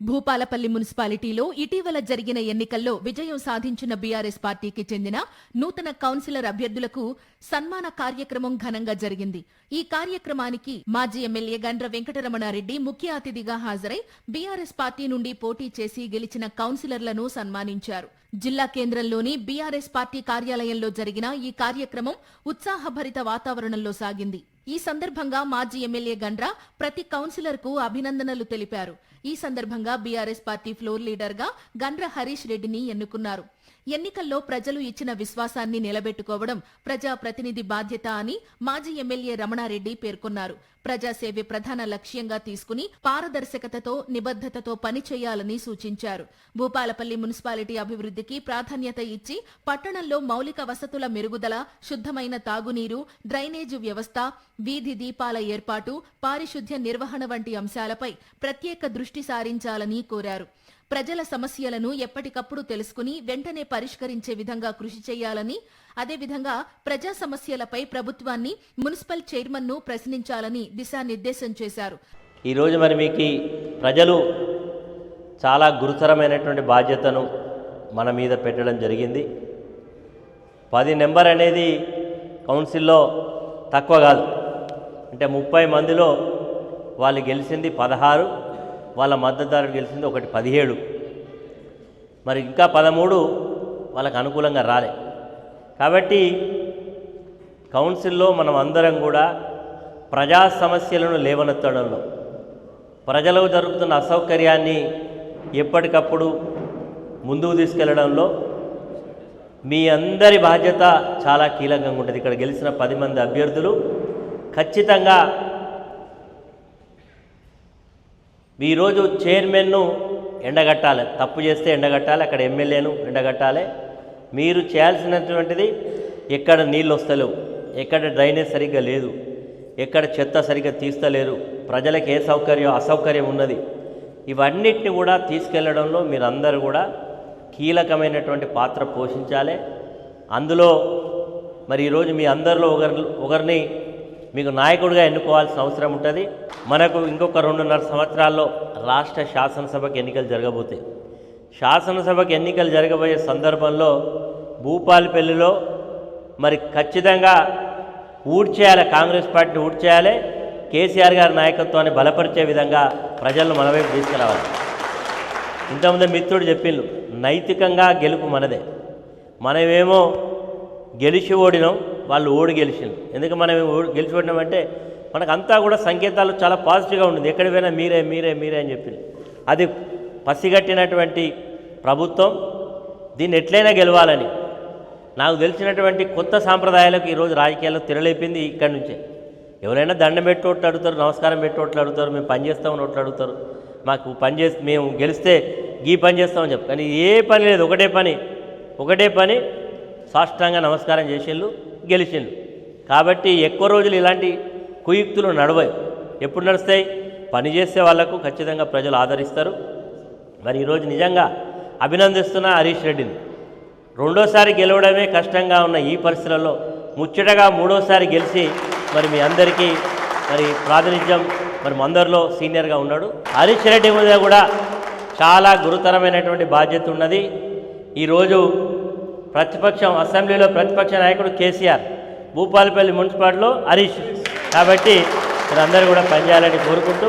భూపాలపల్లి మున్సిపాలిటీలో ఇటీవల జరిగిన ఎన్నికల్లో విజయం సాధించిన బీఆర్ఎస్ పార్టీకి చెందిన నూతన కౌన్సిలర్ అభ్యర్థులకు సన్మాన కార్యక్రమం ఘనంగా జరిగింది. ఈ కార్యక్రమానికి మాజీ ఎమ్మెల్యే గండ్ర వెంకటరమణారెడ్డి ముఖ్య అతిథిగా హాజరై బీఆర్ఎస్ పార్టీ నుండి పోటీ చేసి గెలిచిన కౌన్సిలర్లను సన్మానించారు. జిల్లా కేంద్రంలోని బీఆర్ఎస్ పార్టీ కార్యాలయంలో జరిగిన ఈ కార్యక్రమం ఉత్సాహభరిత వాతావరణంలో సాగింది. ఈ సందర్భంగా మాజీ ఎమ్మెల్యే గండ్ర ప్రతి కౌన్సిలర్కు అభినందనలు తెలిపారు. ఈ సందర్భంగా బీఆర్ఎస్ పార్టీ ఫ్లోర్ లీడర్గా గండ్ర హరీష్ రెడ్డిని ఎన్నుకున్నారు. ఎన్నికల్లో ప్రజలు ఇచ్చిన విశ్వాసాన్ని నిలబెట్టుకోవడం ప్రజా ప్రతినిధి బాధ్యత అని మాజీ ఎమ్మెల్యే రమణారెడ్డి పేర్కొన్నారు. ప్రజాసేవే ప్రధాన లక్ష్యంగా తీసుకుని పారదర్శకతతో నిబద్ధతతో పనిచేయాలని సూచించారు. భూపాలపల్లి మున్సిపాలిటీ అభివృద్ధికి ప్రాధాన్యత ఇచ్చి పట్టణంలో మౌలిక వసతుల మెరుగుదల శుద్ధమైన తాగునీరు డ్రైనేజు వ్యవస్థ వీధి దీపాల ఏర్పాటు పారిశుద్ధ్య నిర్వహణ వంటి అంశాలపై ప్రత్యేక దృష్టి దృష్టి సారించాలని కోరారు. ప్రజల సమస్యలను ఎప్పటికప్పుడు తెలుసుకుని వెంటనే పరిష్కరించే విధంగా కృషి చేయాలని అదేవిధంగా ప్రజా సమస్యలపై ప్రభుత్వాన్ని మున్సిపల్ చైర్మన్ను ప్రశ్నించాలని దిశానిర్దేశం చేశారు. ఈరోజు మరి మీకు ప్రజలు చాలా గురుతరమైనటువంటి బాధ్యతను మన మీద పెట్టడం జరిగింది. పది నెంబర్ అనేది కౌన్సిల్లో తక్కువ కాదు. అంటే ముప్పై మందిలో వాళ్ళు గెలిచింది పదహారు వాళ్ళ మద్దతుదారులు గెలిచింది ఒకటి పదిహేడు. మరి ఇంకా పదమూడు వాళ్ళకు అనుకూలంగా రాలే. కాబట్టి కౌన్సిల్లో మనం అందరం కూడా ప్రజా సమస్యలను లేవనెత్తడంలో ప్రజలకు జరుగుతున్న అసౌకర్యాన్ని ఎప్పటికప్పుడు ముందుకు తీసుకెళ్ళడంలో మీ అందరి బాధ్యత చాలా కీలకంగా ఉంటుంది. ఇక్కడ గెలిచిన పది మంది అభ్యర్థులు ఖచ్చితంగా ఈరోజు చైర్మన్ను ఎండగట్టాలి. తప్పు చేస్తే ఎండగట్టాలి అక్కడ ఎమ్మెల్యేను ఎండగట్టాలి. మీరు చేయాల్సినటువంటిది ఎక్కడ నీళ్ళు వస్తలేవు ఎక్కడ డ్రైనేజ్ సరిగ్గా లేదు ఎక్కడ చెత్త సరిగ్గా తీస్తలేరు ప్రజలకు ఏ సౌకర్యం అసౌకర్యం ఉన్నది. ఇవన్నిటిని కూడా తీసుకెళ్ళడంలో మీరందరూ కూడా కీలకమైనటువంటి పాత్ర పోషించాలి. అందులో మరి ఈరోజు మీ అందరిలో ఒకరి ఒకరిని మీకు నాయకుడిగా ఎన్నుకోవాల్సిన అవసరం ఉంటుంది. మనకు ఇంకొక రెండున్నర సంవత్సరాల్లో రాష్ట్ర శాసనసభకు ఎన్నికలు జరగబోతాయి. శాసనసభకు ఎన్నికలు జరగబోయే సందర్భంలో భూపాలపల్లిలో మరి ఖచ్చితంగా ఊడ్చేయాలి కాంగ్రెస్ పార్టీని ఊడ్చేయాలి కేసీఆర్ గారి నాయకత్వాన్ని బలపరిచే విధంగా ప్రజలను మన వైపు తీసుకురావాలి. ఇంతకుముందు మిత్రుడు చెప్పిండు నైతికంగా గెలుపు మనదే. మనమేమో గెలిచి ఓడినాం వాళ్ళు ఓడి గెలిచిండు ఎందుకు మనం ఓడి- గెలిచి ఓడినామంటే మనకంతా కూడా సంకేతాలు చాలా పాజిటివ్గా ఉంటుంది ఎక్కడికి పోయినా మీరే మీరే మీరే అని చెప్పింది అది పసిగట్టినటువంటి ప్రభుత్వం దీన్ని ఎట్లయినా గెలవాలని. నాకు తెలిసినటువంటి కొత్త సాంప్రదాయాలకు ఈరోజు రాజకీయాల్లో తిరలేపింది ఇక్కడి నుంచే. ఎవరైనా దండం పెట్టోట్లు అడుగుతారు నమస్కారం పెట్టోట్లు అడుగుతారు మేము పని చేస్తామని ఒకటి అడుగుతారు. మాకు పని చేసి మేము గెలిస్తే గీ పని చేస్తామని చెప్పు. కానీ ఏ పని లేదు. ఒకటే పని. ఒకటే పని. సాష్టాంగా నమస్కారం చేసేళ్ళు. గెలిచిండు. కాబట్టి ఎక్కువ రోజులు ఇలాంటి కుయుక్తులు నడవాయి ఎప్పుడు నడుస్తాయి? పని చేసే వాళ్ళకు ఖచ్చితంగా ప్రజలు ఆదరిస్తారు. మరి ఈరోజు నిజంగా అభినందిస్తున్న హరీష్ రెడ్డిని. రెండోసారి గెలవడమే కష్టంగా ఉన్న ఈ పరిస్థితులలో ముచ్చటగా మూడోసారి గెలిచి మరి మీ అందరికీ మరి ప్రాతినిధ్యం మరి మందరిలో సీనియర్గా ఉన్నాడు. హరీష్ రెడ్డి మీద కూడా చాలా గురుతరమైనటువంటి బాధ్యత ఉన్నది. ఈరోజు ప్రతిపక్షం అసెంబ్లీలో ప్రతిపక్ష నాయకుడు కేసీఆర్ భూపాలపల్లి మున్సిపాలిటీలో హరీష్. కాబట్టి మీరందరూ కూడా పనిచేయాలని కోరుకుంటూ